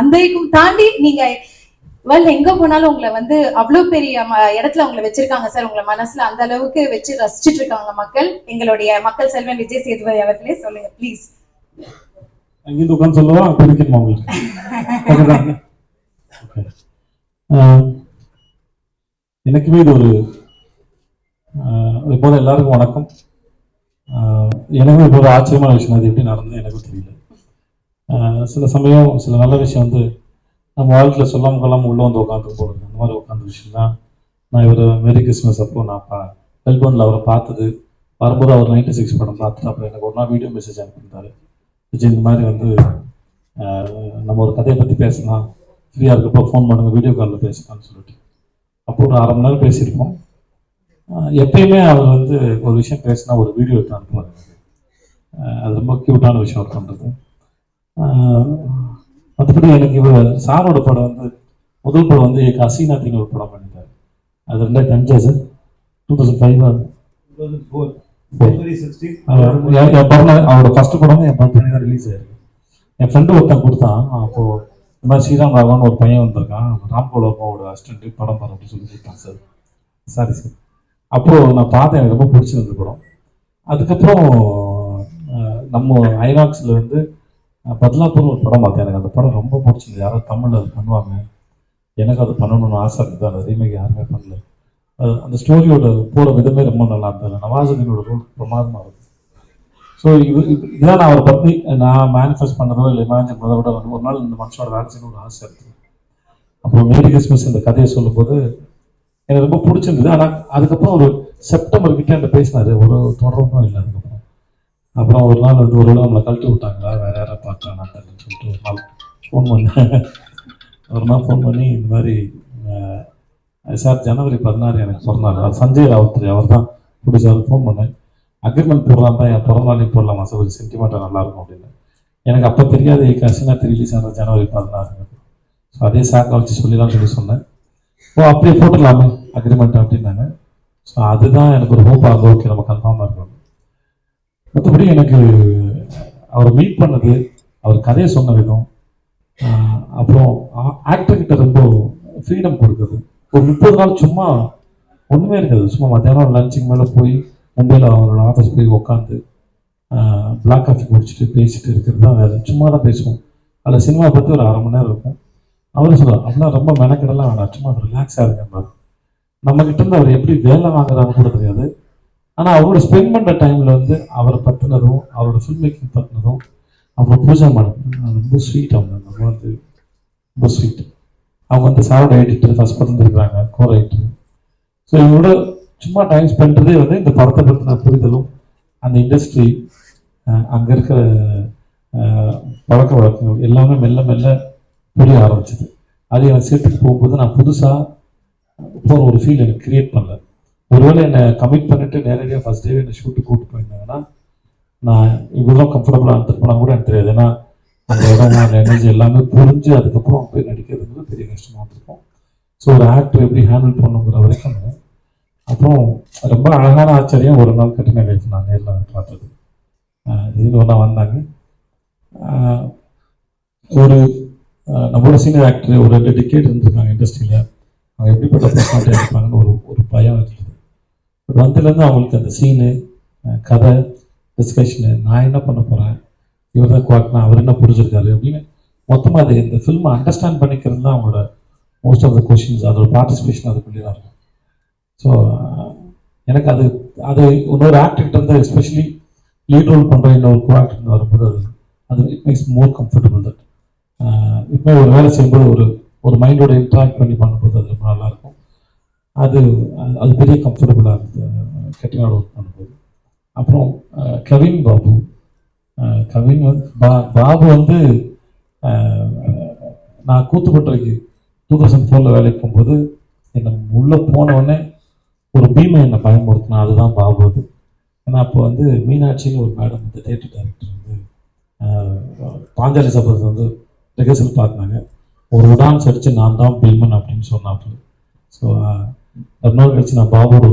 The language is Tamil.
அந்த இதுக்கும் தாண்டி நீங்க வேர்ல்ட் எங்க போனாலும் உங்களை வந்து அவ்வளவு பெரிய இடத்துல உங்களை வச்சிருக்காங்க சார். உங்களை மனசுல அந்த அளவுக்கு வச்சு ரசிச்சிட்டு இருக்காங்க மக்கள். எங்களுடைய மக்கள் செல்வன் விஜய் சேதுபதி அவர்களே சொல்லுங்க ப்ளீஸ் அங்கிருந்து உட்காந்து சொல்லவா பிடிக்கணுமா உங்களுக்கு? எனக்குமே இது ஒரு இது போல எல்லாருக்கும் வணக்கம். எனக்கும் இப்போ ஒரு ஆச்சரியமான விஷயம். அது எப்படி நடந்தது எனக்கும் தெரியல. சில சமயம் சில நல்ல விஷயம் வந்து நம்ம வாழ்க்கையில் சொல்லாமல் கொள்ளாமல் உள்ளே வந்து உட்காந்து போடுங்க. அந்த மாதிரி உட்காந்து விஷயம் தான் நான் இவர் மேரி கிறிஸ்மஸ் அப்போ நான் பா மெல்போர்னில் அவரை பார்த்தது. வரும்போது அவர் நைன்டி சிக்ஸ் படம் பார்த்துட்டு அப்புறம் எனக்கு ஒரு நாள் வீடியோ மெசேஜ் அனுப்பியிருந்தாரு. விஜய் இந்த மாதிரி வந்து நம்ம ஒரு கதையை பற்றி பேசலாம். ஃப்ரீயாக இருக்கப்போ ஃபோன் பண்ணுங்கள் வீடியோ காலில் பேசலாம்னு சொல்லிட்டு. அப்போ ஒரு அரை மணி நேரம் பேசியிருப்போம். எப்பயுமே அவர் வந்து ஒரு விஷயம் பேசினா ஒரு வீடியோ எடுத்து அனுப்புவார். அது ரொம்ப க்யூட்டான விஷயம் அவர் பண்ணுறது மற்றபடி எனக்கு இவர் சாரோட படம் வந்து முதல் படம் வந்து எனக்கு அசீனாத்தின்னு ஒரு படம் பண்ணிட்டார். அது ரெண்டாயிரத்தி அஞ்சா சார். டூ தௌசண்ட் ஃபைவ் என் என் பிறந்த அவரோட ஃபர்ஸ்ட் படம் என் பர்த்டே தான் ரிலீஸ் ஆயிருக்கு. என் ஃப்ரெண்டு ஒருத்தன் கொடுத்தான். அப்போ இந்த மாதிரி ஸ்ரீராம் ராகவன் ஒரு பையன் வந்திருக்கான். ராம்கோல அம்மாவோட அசிஸ்டன்ட் படம் பாரு அப்படின்னு சொல்லி கொடுத்தான் சார். சாரி சார் அப்போ நான் பார்த்தேன். எனக்கு ரொம்ப பிடிச்சிருந்த படம். அதுக்கப்புறம் நம்ம ஐநாக்ஸில் வந்து அஹ், ஒரு படம் பார்த்தேன் எனக்கு அந்த படம் ரொம்ப பிடிச்சிருந்தது. யாரோ தமிழில் அது பண்ணுவாங்க. எனக்கு அது பண்ணணும்னு ஆசை இருந்தது அந்த ரீமேக் யாருமே பண்ணல. அது அந்த ஸ்டோரியோட போகிற விதமே ரொம்ப நல்லா இருந்தது. நவாசுதீனோட ரோல் பிரமாதமாக இருக்கும் ஸோ இது இது- இதுதான் நான் அவரை பற்றி நான் மேனிஃபெஸ்ட் பண்ணதோ இல்லை இமேஜின் பண்ணதோ விட வந்து ஒரு நாள் இந்த மனுஷனோட வேலை செய்யணும் ஒரு ஆசை இருக்குது அப்புறம் மேரி கிறிஸ்மஸ் இந்த கதையை சொல்லும்போது எனக்கு ரொம்ப பிடிச்சிருந்தது. ஆனால் அதுக்கப்புறம் ஒரு செப்டம்பர் கிட்டே அந்த பேசினார். ஒரு தொடர்பும் இல்லை அதுக்கப்புறம். அப்புறம் ஒரு நாள் வந்து ஒரு நாள் நம்மளை கழட்டி விட்டாங்களா? வேற பார்க்கலாம் நான் சொல்லிட்டு ஒரு நாள் ஃபோன் பண்ணேன் ஒரு நாள் ஃபோன் பண்ணி இந்த மாதிரி சார் ஜனவரி பதினாறு எனக்கு பிறந்தாங்க சஞ்சய் ராவுத்ரி அவர் தான் பிடிச்சாரு ஃபோன் பண்ணேன் அக்ரிமெண்ட் போடலாம் தான் என் பிறந்தாலையும் போடலாமா சார் ஒரு சென்டிமெண்ட்டாக நல்லாயிருக்கும் அப்படின்னு எனக்கு அப்போ தெரியாது கசினாத்து ரிலீஸ் ஆனது ஜனவரி பதினாறு ஸோ அதே சாக்கை வச்சு சொல்லிடலாம் சொல்லி சொன்னேன் ஓ அப்படியே போட்டுடலாமே அக்ரிமெண்ட் அப்படின்னாங்க ஸோ அதுதான் எனக்கு ஒரு ஹோப் ஓகே நம்ம கன்ஃபார்மாக இருக்கணும் மற்றபடி எனக்கு அவரை மீட் பண்ணது அவர் கதையை சொன்ன விதம் அப்புறம் ஆக்டர்கிட்ட ரொம்ப ஃப்ரீடம் கொடுக்குது ஒரு முப்பது நாள் சும்மா ஒன்றுமே இருக்காது. சும்மா மத்தியானம் லஞ்சுக்கு மேலே போய் மும்பையில் அவரோட ஆஃபீஸ் போய் உட்காந்து பிளாக் காஃபி குடிச்சிட்டு பேசிட்டு இருக்கிறது தான் வேறு. சும்மா தான் பேசுவோம். அதில் சினிமா பற்றி ஒரு அரை மணி நேரம் இருக்கும். அவர் சொல்லுவார் அப்படின்னா ரொம்ப மெனக்கெடலாம் வேணாம் சும்மா ரிலாக்ஸாக இருங்கன்றார் நம்மக்கிட்ட இருந்து அவர் எப்படி வேலை வாங்குறாங்க கூட தெரியாது. ஆனால் அவர் ஸ்பெண்ட் பண்ணுற டைமில் வந்து அவரை பற்றினதும் அவரோட ஃபில்ம் மேக்கிங் பற்றினதும் அப்புறம் பூஜா மேடம். ரொம்ப ஸ்வீட் அவங்க. அவங்க வந்து ரொம்ப ஸ்வீட் அவங்க வந்து சாரோட எடிட்டர் ஃபஸ்ட் படம் இருக்கிறாங்க கோ ரைட்டர் ஸோ இவங்களோட சும்மா டைம் ஸ்பெண்ட் பண்ணுறதே வந்து இந்த படத்தை பற்றின புரிதலும் அந்த இண்டஸ்ட்ரி அங்கே இருக்கிற பழக்க வழக்கங்கள் எல்லாமே மெல்ல மெல்ல புரிய ஆரம்பிச்சது. அது எனக்கு சேர்த்துட்டு போகும்போது நான் புதுசாக போகிற ஒரு ஃபீல் எனக்கு கிரியேட் பண்ணல. ஒருவேளை என்னை கமிட் பண்ணிட்டு நேரடியாக ஃபர்ஸ்ட் டே என்னை ஷூட்டு கூப்பிட்டு போயிருந்தாங்கன்னா நான் இவ்வளோ கம்ஃபர்டபுளாக இருந்திருப்பேனா கூட எனக்கு தெரியாது. ஏன்னா அந்த இடம் எனர்ஜி எல்லாமே புரிஞ்சு அதுக்கப்புறம் போய் நடிக்கிறதுங்கிறது பெரிய கஷ்டமாக இருந்திருக்கும். ஸோ ஒரு ஆக்டர் எப்படி ஹேண்டில் பண்ணுங்கிற வரைக்கும் அப்புறம் ரொம்ப அழகான ஆச்சரியம் ஒரு நாள் கட்டின லைஃப் நான் நேரில் பார்த்தது. ஆஹ் இது ஒன்றா வந்தாங்க. ஒரு நம்மளோட சீனியர் ஆக்டர் ஒரு ரெண்டு டிக்கெட் இருந்திருக்காங்க இண்டஸ்ட்ரியில் அவங்க எப்படிப்பட்ட பர்சனாலிட்டி இருப்பாங்கன்னு ஒரு ஒரு பயம் இருந்தது பட் வந்ததுலேருந்து அவங்களுக்கு அந்த சீனு கதை டிஸ்கஷனு நான் என்ன பண்ண போகிறேன் இவர் தான் குவாக்னா அவர் என்ன புரிஞ்சிருக்காரு அப்படின்னு மொத்தமாக அது இந்த ஃபில்மை அண்டர்ஸ்டாண்ட் பண்ணிக்கிறது தான் அவங்களோட மோஸ்ட் ஆஃப் த கொஷின்ஸ் அதோட பார்ட்டிசிபேஷன் அதுக்குள்ளே தான் இருக்கும். ஸோ எனக்கு அது அது இன்னொரு ஆக்டர்கிட்ட இருந்து எஸ்பெஷலி லீட் ரோல் பண்ணுற இன்னொரு கோ வரும்போது அது அது it makes more comfortable that இப்போ ஒரு வேலை செய்யும்போது ஒரு ஒரு மைண்டோட இன்ட்ராக்ட் பண்ணி பண்ணும்போது அது ரொம்ப நல்லாயிருக்கும் அது அது- அது பெரிய கம்ஃபர்டபுளாக இருந்தது கெட்டினோட ஒர்க் பண்ணும்போது. அப்புறம் கவின் பாபு. கவின் வந்து பா பாபு வந்து நான் கூத்துப்பட்டுறைக்கு டூ தௌசண்ட் ஃபோரில் வேலைக்கு போகும்போது என்னை உள்ளே போனவுடனே ஒரு பீமை என்னை பயன்படுத்தினா அதுதான் பாபு அது. ஏன்னா அப்போ வந்து மீனாட்சின்னு ஒரு மேடம் வந்து தேட்டர் டைரக்டர் வந்து பாஞ்சாலி சபதத்தை வந்து ரிஹர்சல் பார்த்தாங்க. ஒரு டான்ஸ் அடித்து நான் தான் பீமன் அப்படின்னு சொன்னாப்புல. ஸோ ரெண்டு நாள் கழிச்சு நான் பாபுவோட